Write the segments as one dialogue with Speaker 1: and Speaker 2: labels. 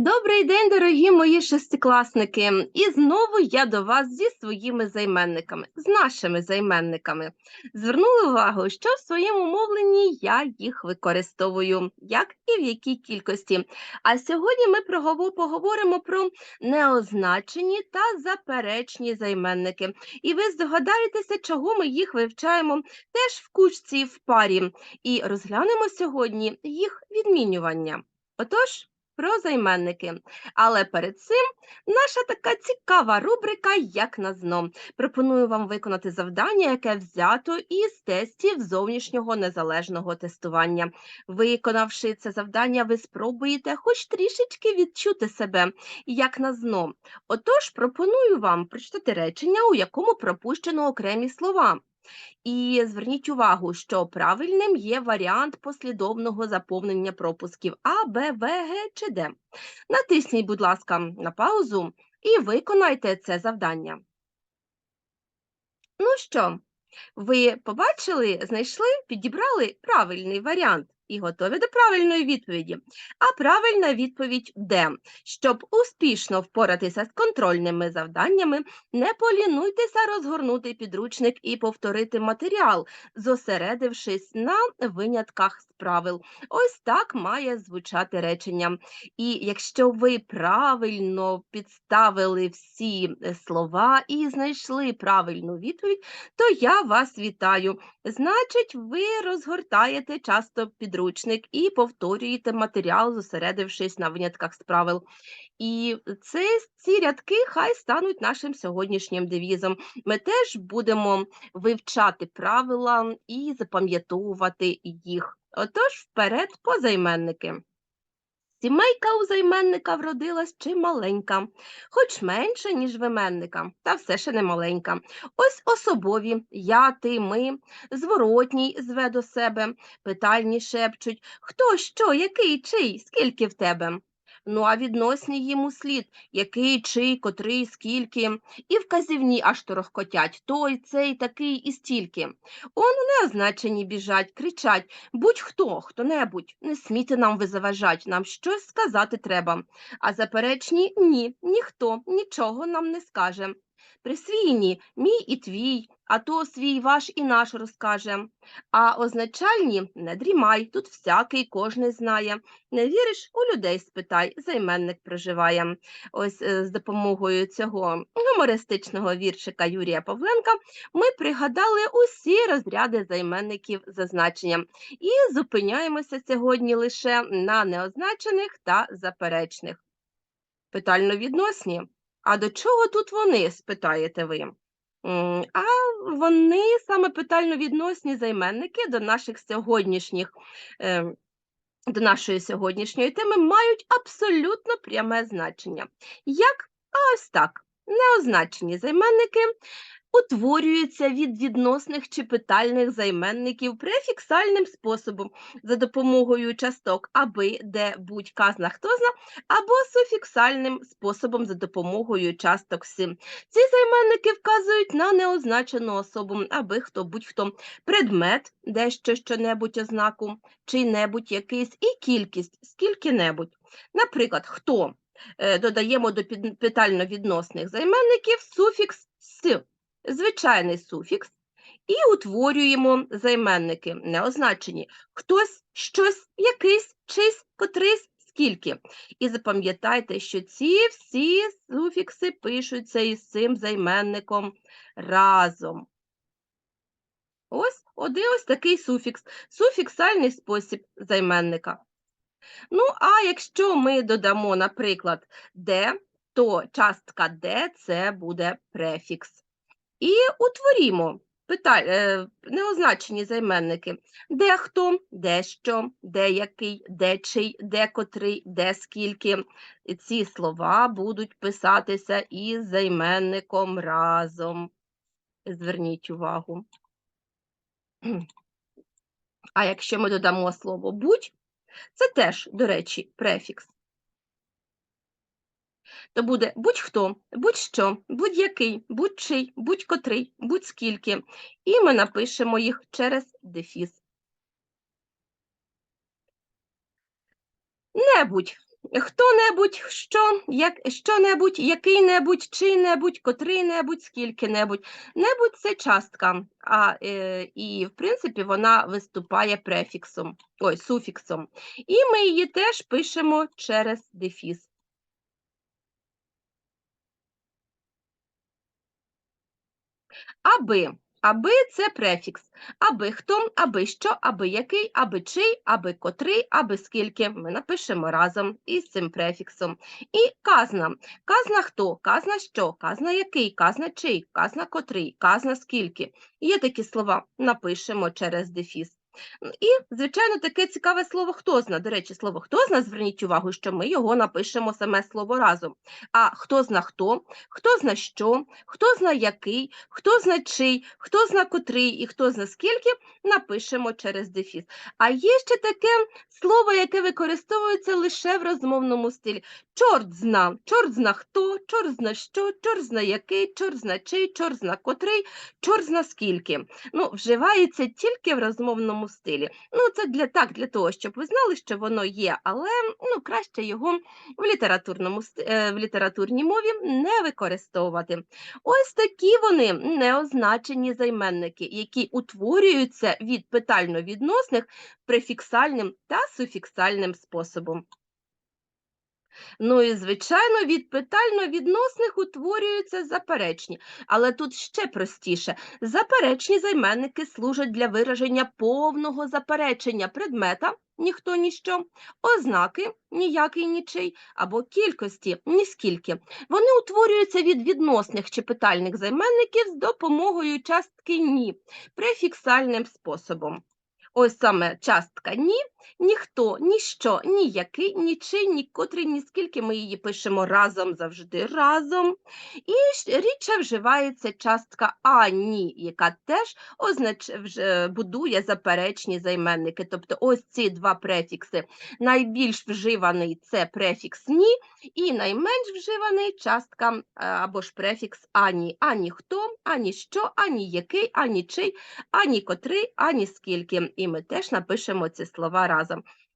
Speaker 1: Добрий день, дорогі мої шестикласники! І знову я до вас зі своїми займенниками, з нашими займенниками. Звернули увагу, що в своєму мовленні я їх використовую, як і в якій кількості. А сьогодні ми поговоримо про неозначені та заперечні займенники. І ви здогадаєтеся, чого ми їх вивчаємо теж в кучці в парі. І розглянемо сьогодні їх відмінювання. Отож, про займенники. Але перед цим наша така цікава рубрика Як на зно. Пропоную вам виконати завдання, яке взято із тестів зовнішнього незалежного тестування. Виконавши це завдання, ви спробуєте хоч трішечки відчути себе як на зно. Отож, пропоную вам прочитати речення, у якому пропущено окремі слова. І зверніть увагу, що правильним є варіант послідовного заповнення пропусків А, Б, В, Г чи Д. Натисніть, будь ласка, на паузу і виконайте це завдання. Ну що, ви побачили, знайшли, підібрали правильний варіант і готові до правильної відповіді. А правильна відповідь Д. Щоб успішно впоратися з контрольними завданнями, не полінуйтеся розгорнути підручник і повторити матеріал, зосередившись на винятках з правил. Ось так має звучати речення. І якщо ви правильно підставили всі е, слова і знайшли правильну відповідь, то я вас вітаю. Значить, ви розгортаєте часто підручник і повторюєте матеріал, зосередившись на винятках з правил. І це, ці рядки хай стануть нашим сьогоднішнім девізом. Ми теж будемо вивчати правила і запам'ятовувати їх. Отож, вперед по займенники. Сімейка у займенника вродилась чималенька, хоч менше, ніж в іменника, та все ще не маленька. Ось особові я, ти, ми, зворотній зве до себе, питальні шепчуть хто, що, який, чий, скільки в тебе. Ну, а відносні їм слід, який, чий, котрий, скільки, і вказівні аж торохкотять той, цей, такий і стільки. Он неозначені біжать, кричать будь-хто, хто-небудь, не смійте нам ви заважать, нам щось сказати треба. А заперечні ні, ніхто нічого нам не скаже. Присвійні мій і твій, а то свій ваш і наш розкаже. А означальні не дрімай, тут всякий кожний знає. Не віриш, у людей спитай, займенник проживає. Ось е, з допомогою цього гумористичного віршика Юрія Павленка ми пригадали усі розряди займенників за значенням і зупиняємося сьогодні лише на неозначених та заперечних. Питально відносні. А до чого тут вони, спитаєте ви? А вони саме питально відносні займенники до наших сьогоднішніх. е, До нашої сьогоднішньої теми мають абсолютно пряме значення. Як? А ось так. Неозначені займенники утворюються від відносних чи питальних займенників префіксальним способом за допомогою часток аби, де, будь, казна, хто зна, або суфіксальним способом за допомогою часток сим. Ці займенники вказують на неозначену особу, аби хто будь-хто предмет, дещо що-небудь ознаку, чи-небудь якийсь, і кількість скільки-небудь. Наприклад, хто е, додаємо до під- питально-відносних займенників суфікс с, звичайний суфікс, і утворюємо займенники неозначені хтось, щось, якийсь, чийсь, котрийсь, скільки. І запам'ятайте, що ці всі суфікси пишуться із цим займенником разом. Ось один ось такий суфікс, суфіксальний спосіб займенника. Ну, а якщо ми додамо, наприклад, де, то частка де це буде префікс. І утворімо пита... е, неозначені займенники. Де хто, де що, де який, де чий, де котрий, де скільки. Ці слова будуть писатися із займенником разом. Зверніть увагу. А якщо ми додамо слово будь, це теж, до речі, префікс. То буде будь-хто, будь-що, будь-який, будь-чий, будь-котрий, будь-скільки. І ми напишемо їх через дефіс. Небудь Хто-небудь, що, як, що-небудь, який-небудь, чий-небудь, котрий-небудь, скільки-небудь. Небудь це частка, а, е, і, в принципі, вона виступає префіксом, ой, суфіксом. І ми її теж пишемо через дефіс. Аби. Аби це префікс. Аби хто, аби що, аби який, аби чий, аби котрий, аби скільки. Ми напишемо разом із цим префіксом. І казна. Казна хто, казна що, казна який, казна чий, казна котрий, казна скільки. Є такі слова, напишемо через дефіс. І, звичайно, таке цікаве слово хто зна. До речі, слово хто зна, зверніть увагу, що ми його напишемо саме слово разом. А хто зна хто, хто зна що, хто зна який, хто зна чий, хто зна котрий і хто зна скільки, напишемо через дефіс. А є ще таке слово, яке використовується лише в розмовному стилі. Чорт зна, чорт зна хто, чорт зна що, чорт зна який, чорт зна чий, чорт зна котрий, чорт зна скільки. Ну, вживається тільки в розмовному стилі. Ну, це для так, для того, щоб ви знали, що воно є, але ну, краще його в літературному в літературній мові не використовувати. Ось такі вони неозначені займенники, які утворюються від питально-відносних префіксальним та суфіксальним способом. Ну і, звичайно, від питально-відносних утворюються заперечні, але тут ще простіше. Заперечні займенники служать для вираження повного заперечення предмета ніхто ніщо, ознаки ніякий нічий, або кількості ніскільки. Вони утворюються від відносних чи питальних займенників з допомогою частки ні префіксальним способом. Ось саме частка ні, ніхто, ніщо, ніякий, нічий, нікотрий, ніскільки ми її пишемо разом завжди разом. І рідше вживається частка ані, яка теж означ... будує заперечні займенники. Тобто ось ці два префікси. Найбільш вживаний це префікс ні, і найменш вживаний частка або ж префікс ані. Ані хто, ані що, ані який, ані чий, ані котрий, ані скільки. І ми теж напишемо ці слова разом.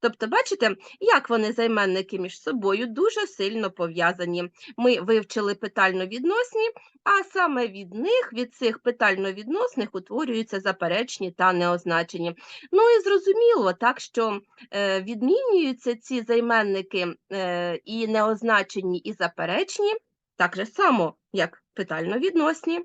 Speaker 1: Тобто, бачите, як вони займенники між собою дуже сильно пов'язані. Ми вивчили питально-відносні, а саме від них, від цих питально-відносних, утворюються заперечні та неозначені. Ну і зрозуміло, так що е, відмінюються ці займенники е, і неозначені, і заперечні, так же само, як питально-відносні.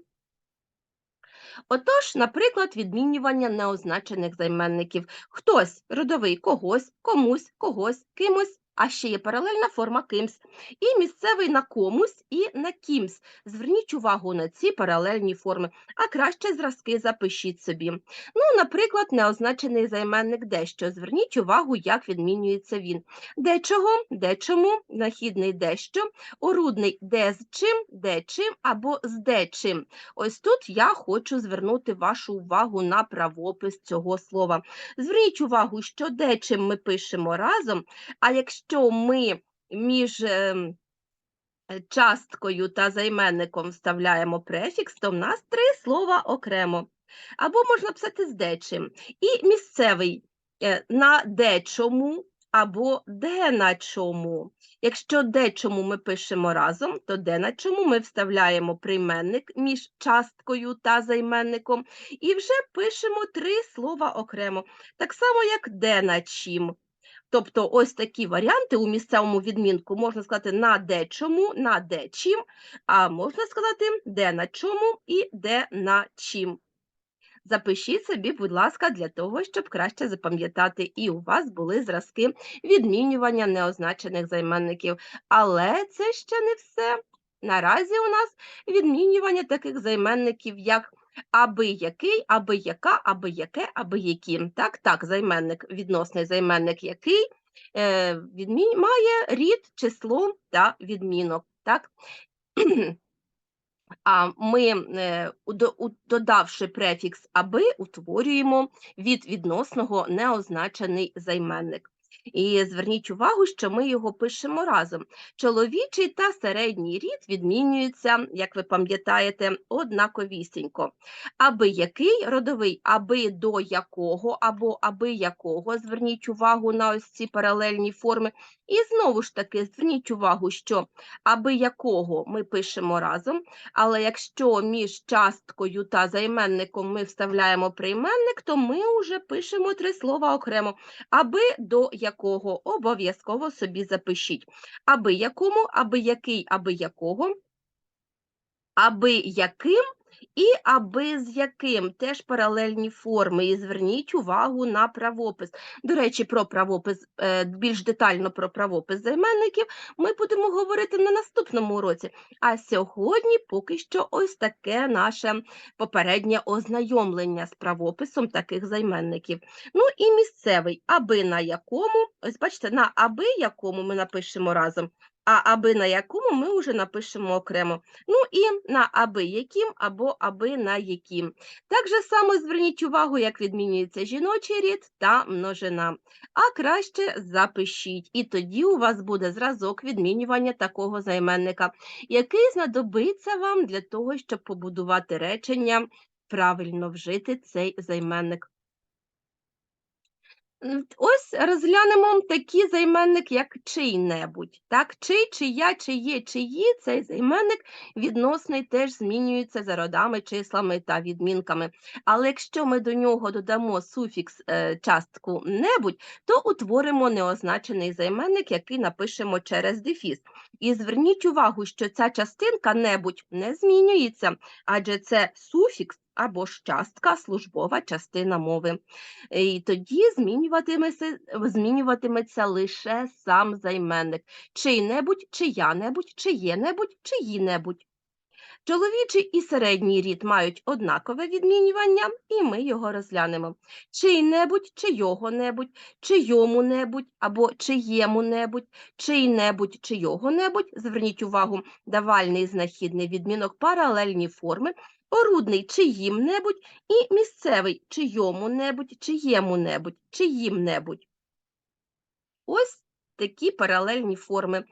Speaker 1: Отож, наприклад, відмінювання неозначених займенників. Хтось родовий когось, комусь, когось, кимось, а ще є паралельна форма кимсь. І місцевий на комусь і на кімсь. Зверніть увагу на ці паралельні форми, а краще зразки запишіть собі. Ну, Наприклад, неозначений займенник дещо. Зверніть увагу, як відмінюється він. Дечого, дечому, нахідний дещо, орудний де з чим, де чим або з дечим. Ось тут я хочу звернути вашу увагу на правопис цього слова. Зверніть увагу, що дечим ми пишемо разом, а якщо якщо ми між ем, е, часткою та займенником вставляємо префікс, то в нас три слова окремо. Або можна писати з дечим. І місцевий е, на дечому або де на чому. Якщо дечому ми пишемо разом, то де на чому ми вставляємо прийменник між часткою та займенником і вже пишемо три слова окремо. Так само, як де на чим. Тобто ось такі варіанти у місцевому відмінку можна сказати на дечому, на дечим, а можна сказати де на чому і де на чим. Запишіть собі, будь ласка, для того, щоб краще запам'ятати, і у вас були зразки відмінювання неозначених займенників. Але це ще не все. Наразі у нас відмінювання таких займенників, як аби який, аби яка, аби яке, аби які. Так, так, займенник, відносний займенник який е, відмін... має рід, число та відмінок. Так? А ми, е, додавши префікс аби, утворюємо від відносного неозначений займенник. І зверніть увагу, що ми його пишемо разом. Чоловічий та середній рід відмінюються, як ви пам'ятаєте, однаковісінько. Аби який родовий, аби до якого або аби якого. Зверніть увагу на ось ці паралельні форми. І знову ж таки, зверніть увагу, що аби якого ми пишемо разом, але якщо між часткою та займенником ми вставляємо прийменник, то ми вже пишемо три слова окремо. Аби до якого обов'язково собі запишіть. Аби якому, аби який, аби якого, аби яким і аби з яким теж паралельні форми. І зверніть увагу на правопис. До речі, про правопис, е, більш детально про правопис займенників ми будемо говорити на наступному уроці. А сьогодні поки що ось таке наше попереднє ознайомлення з правописом таких займенників. Ну і місцевий, аби на якому, ось бачите, на аби якому ми напишемо разом. А аби на якому ми вже напишемо окремо. Ну і на аби яким або аби на яким. Так же само зверніть увагу, як відмінюється жіночий рід та множина. А краще запишіть, і тоді у вас буде зразок відмінювання такого займенника, який знадобиться вам для того, щоб побудувати речення, правильно вжити цей займенник. Ось розглянемо такий займенник, як чий-небудь. Так, чий, чия, чиє, чиї, цей займенник відносний теж змінюється за родами, числами та відмінками. Але якщо ми до нього додамо суфікс е, частку небудь, то утворимо неозначений займенник, який напишемо через дефіс. І зверніть увагу, що ця частинка небудь не змінюється, адже це суфікс або ж частка, службова частина мови. І тоді змінюватиметься, змінюватиметься лише сам займенник. Чий-небудь, чия-небудь, чиє-небудь, чиї-небудь. Чоловічий і середній рід мають однакове відмінювання, і ми його розглянемо. Чий-небудь, чийого-небудь, чийому-небудь або чиєму-небудь, чий-небудь, чийого-небудь. Зверніть увагу, давальний знахідний відмінок, паралельні форми, орудний чиїм-небудь і місцевий чийому-небудь, чиєму-небудь, чиїм-небудь. Ось такі паралельні форми.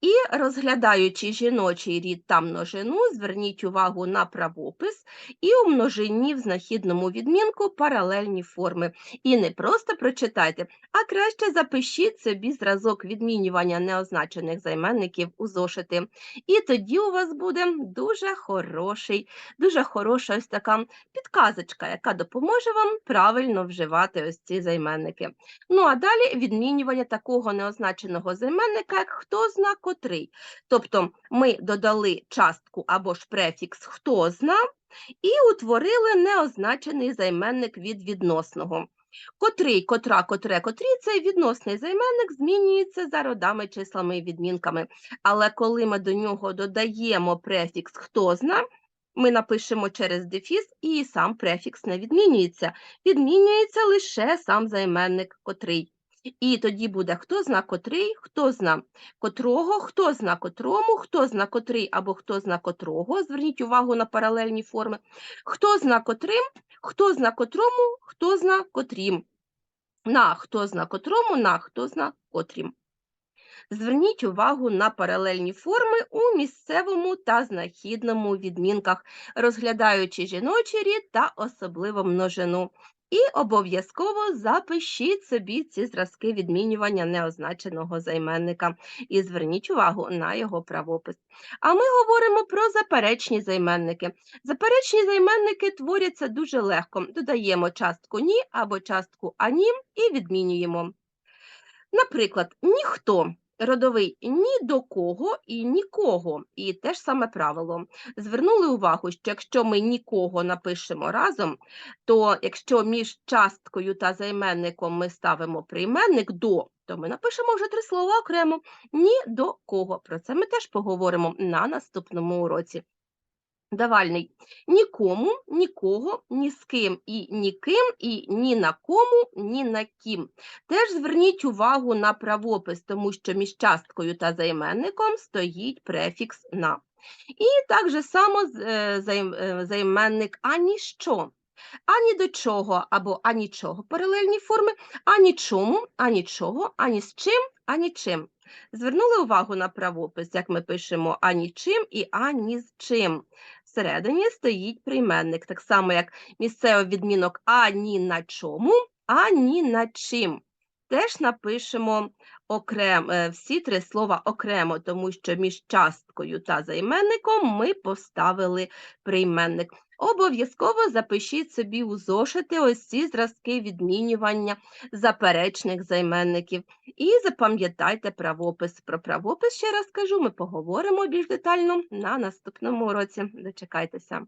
Speaker 1: І розглядаючи жіночий рід та множину, зверніть увагу на правопис і у множині в знахідному відмінку паралельні форми. І не просто прочитайте, а краще запишіть собі зразок відмінювання неозначених займенників у зошити. І тоді у вас буде дуже хороший, дуже хороша ось така підказочка, яка допоможе вам правильно вживати ось ці займенники. Ну а далі відмінювання такого неозначеного займенника, як хто зна котрий. Тобто ми додали частку або ж префікс хто зна і утворили неозначений займенник від відносного. Котрий, котра, котре, котрі цей відносний займенник змінюється за родами, числами і відмінками. Але коли ми до нього додаємо префікс хто зна, ми напишемо через дефіс, і сам префікс не відмінюється. Відмінюється лише сам займенник котрий. І тоді буде хто зна котрий, хто зна котрого, хто зна котрому, хто зна котрий або хто зна котрого. Зверніть увагу на паралельні форми. Хто зна котрим, хто зна котрому, хто зна котрім. На хто зна котрому, на хто зна котрім. Зверніть увагу на паралельні форми у місцевому та знахідному відмінках, розглядаючи жіночий рід та особливо множину. І обов'язково запишіть собі ці зразки відмінювання неозначеного займенника і зверніть увагу на його правопис. А ми говоримо про заперечні займенники. Заперечні займенники творяться дуже легко. Додаємо частку ні або частку ані і відмінюємо. Наприклад, ніхто. Родовий ні до кого і нікого. І те ж саме правило. Звернули увагу, що якщо ми нікого напишемо разом, то якщо між часткою та займенником ми ставимо прийменник до, то ми напишемо вже три слова окремо. Ні до кого. Про це ми теж поговоримо на наступному уроці. Давальний нікому, нікого, ні з ким і ніким, і ні на кому, ні на ким. Теж зверніть увагу на правопис, тому що між часткою та займенником стоїть префікс на. І так же само е, е, займенник аніщо. Ані до чого або анічого паралельні форми, ані чому, ані ані з чим, ані чим. Звернули увагу на правопис, як ми пишемо ані чим і ані з чим. Всередині стоїть прийменник, так само як місцевий відмінок ані на чому, ані на чим. Теж напишемо окрем, е, всі три слова окремо, тому що між часткою та займенником ми поставили прийменник. Обов'язково запишіть собі у зошити ось ці зразки відмінювання заперечних займенників. І запам'ятайте правопис. Про правопис ще раз кажу, ми поговоримо більш детально на наступному уроці. Дочекайтеся.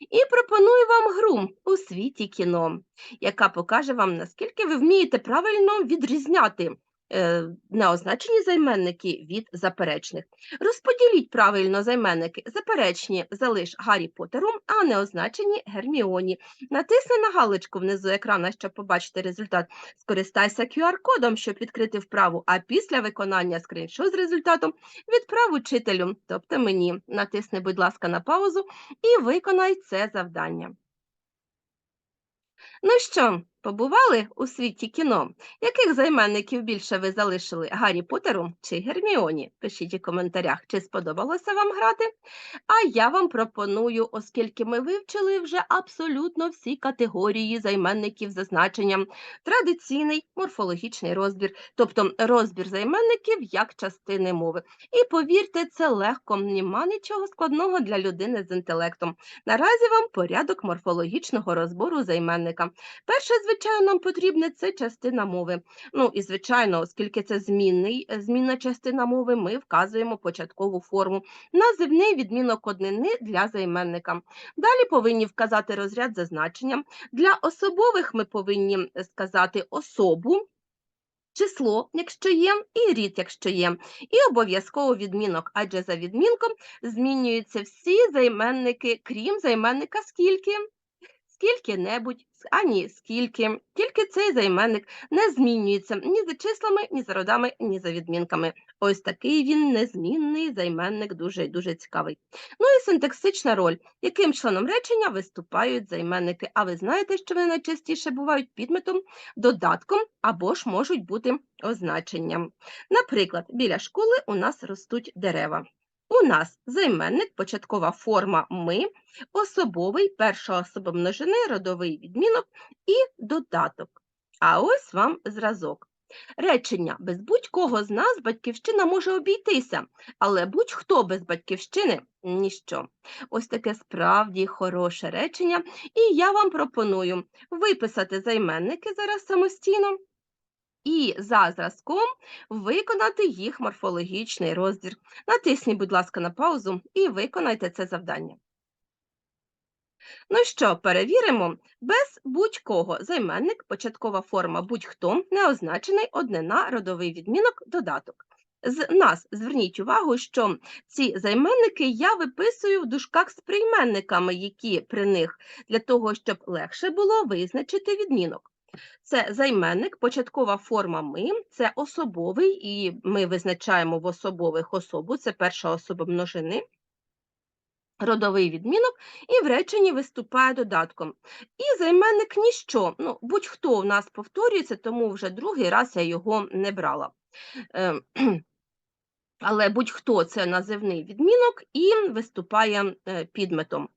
Speaker 1: І пропоную вам гру у світі кіно, яка покаже вам, наскільки ви вмієте правильно відрізняти е, неозначені займенники від заперечних. Розподіліть правильно займенники заперечні залиш Гаррі Поттеру, а неозначені Герміоні. Натисни на галочку внизу екрана, щоб побачити результат. Скористайся QR-кодом, щоб відкрити вправу, а після виконання скріншот з результатом відправ учителю, тобто мені. Натисни, будь ласка, на паузу і виконай це завдання. Ну що, побували у світі кіно? Яких займенників більше ви залишили Гаррі Поттеру чи Герміоні? Пишіть у коментарях, чи сподобалося вам грати. А я вам пропоную, оскільки ми вивчили вже абсолютно всі категорії займенників за значенням традиційний морфологічний розбір, тобто розбір займенників як частини мови. І повірте, це легко, нема нічого складного для людини з інтелектом. Наразі вам порядок морфологічного розбору займенника. Перше, звичайно, нам потрібне це частина мови. Ну і звичайно, оскільки це змінний, е, змінна частина мови, ми вказуємо початкову форму, називний відмінок однини для займенника. Далі повинні вказати розряд за значенням. Для особових ми повинні сказати особу. Число, якщо є, і рід, якщо є, і обов'язково відмінок, адже за відмінком змінюються всі займенники, крім займенника скільки, скільки-небудь, ані скільки, тільки цей займенник не змінюється ні за числами, ні за родами, ні за відмінками. Ось такий він незмінний займенник, дуже і дуже цікавий. Ну і синтаксична роль, яким членом речення виступають займенники. А ви знаєте, що вони найчастіше бувають підметом, додатком або ж можуть бути означенням. Наприклад, біля школи у нас ростуть дерева. У нас займенник, початкова форма ми, особовий, перша особа множини, родовий відмінок і додаток. А ось вам зразок. Речення без будь-кого з нас батьківщина може обійтися, але будь-хто без батьківщини ніщо. Ось таке справді хороше речення, і я вам пропоную виписати займенники зараз самостійно і за зразком виконати їх морфологічний розбір. Натисніть, будь ласка, на паузу і виконайте це завдання. Ну що, перевіримо, без будь-кого займенник, початкова форма будь-хто, неозначений однина, родовий відмінок, додаток. З нас зверніть увагу, що ці займенники я виписую в дужках з прийменниками, які при них, для того, щоб легше було визначити відмінок. Це займенник, початкова форма ми, це особовий, і ми визначаємо в особових особу, це перша особа множини, родовий відмінок, і в реченні виступає додатком. І займенник ніщо. Ну, Будь-хто в нас повторюється, тому вже другий раз я його не брала. Е, але будь-хто це називний відмінок і виступає е, підметом.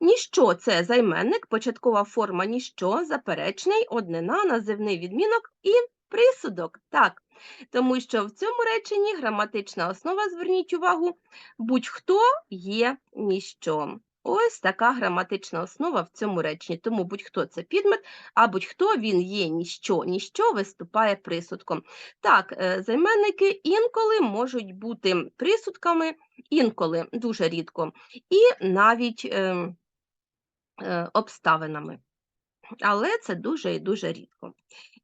Speaker 1: Ніщо це займенник, початкова форма ніщо, заперечний, однина, називний відмінок і присудок. Так, тому що в цьому реченні граматична основа, зверніть увагу, будь-хто є ніщо. Ось така граматична основа в цьому реченні. Тому будь-хто це підмет, а будь-хто він є ніщо, ніщо виступає присудком. Так, е, займенники інколи можуть бути присудками, інколи дуже рідко, і навіть е, е, обставинами. Але це дуже і дуже рідко.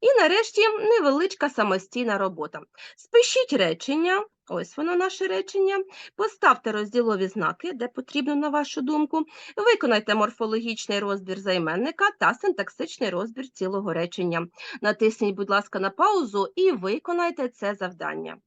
Speaker 1: І нарешті невеличка самостійна робота. Спишіть речення, ось воно наше речення, поставте розділові знаки, де потрібно, на вашу думку, виконайте морфологічний розбір займенника та синтаксичний розбір цілого речення. Натисніть, будь ласка, на паузу і виконайте це завдання.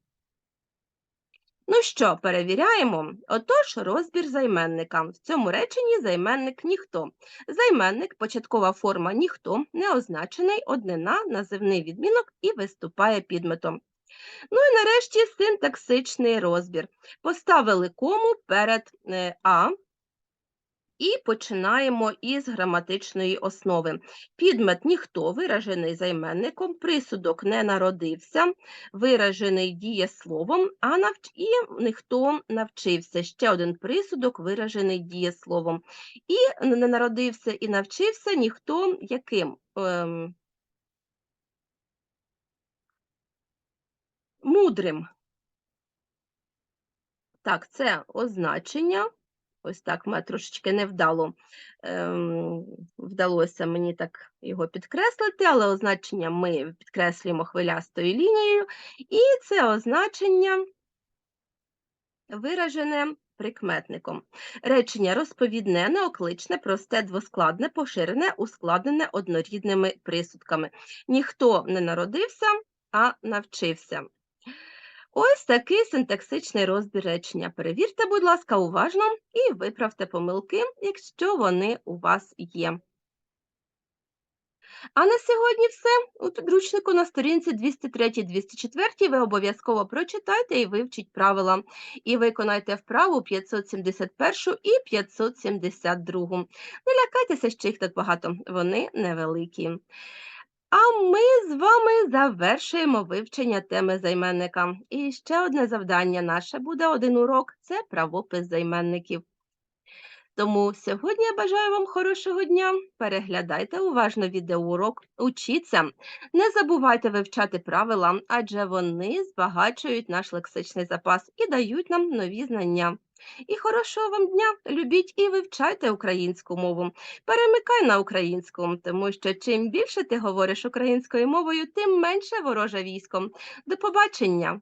Speaker 1: Ну що, перевіряємо? Отож, розбір займенника. В цьому реченні займенник ніхто. Займенник, початкова форма ніхто, неозначений, однина, називний відмінок і виступає підметом. Ну і нарешті синтаксичний розбір. Поставили кому перед е, А і починаємо із граматичної основи. Підмет ніхто виражений займенником, присудок не народився, виражений дієсловом, а навч... і ніхто навчився. Ще один присудок виражений дієсловом. І не народився і навчився ніхто яким? Ем... Мудрим. Так, це означення. Ось так мене трошечки невдало ем, вдалося мені так його підкреслити, але означення ми підкреслюємо хвилястою лінією, і це означення виражене прикметником. Речення розповідне, неокличне, просте, двоскладне, поширене, ускладнене однорідними присудками. Ніхто не народився, а навчився. Ось такий синтаксичний розбір речення. Перевірте, будь ласка, уважно і виправте помилки, якщо вони у вас є. А на сьогодні все. У підручнику на сторінці 203-204 ви обов'язково прочитайте і вивчіть правила. І виконайте вправу 571 і 572. Не лякайтеся, що їх так багато, вони невеликі. А ми з вами завершуємо вивчення теми займенника. І ще одне завдання наше буде один урок це правопис займенників. Тому сьогодні я бажаю вам хорошого дня. Переглядайте уважно відеоурок, учіться. Не забувайте вивчати правила, адже вони збагачують наш лексичний запас і дають нам нові знання. І хорошого вам дня! Любіть і вивчайте українську мову. Перемикай на українську, тому що чим більше ти говориш українською мовою, тим менше вороже військо. До побачення!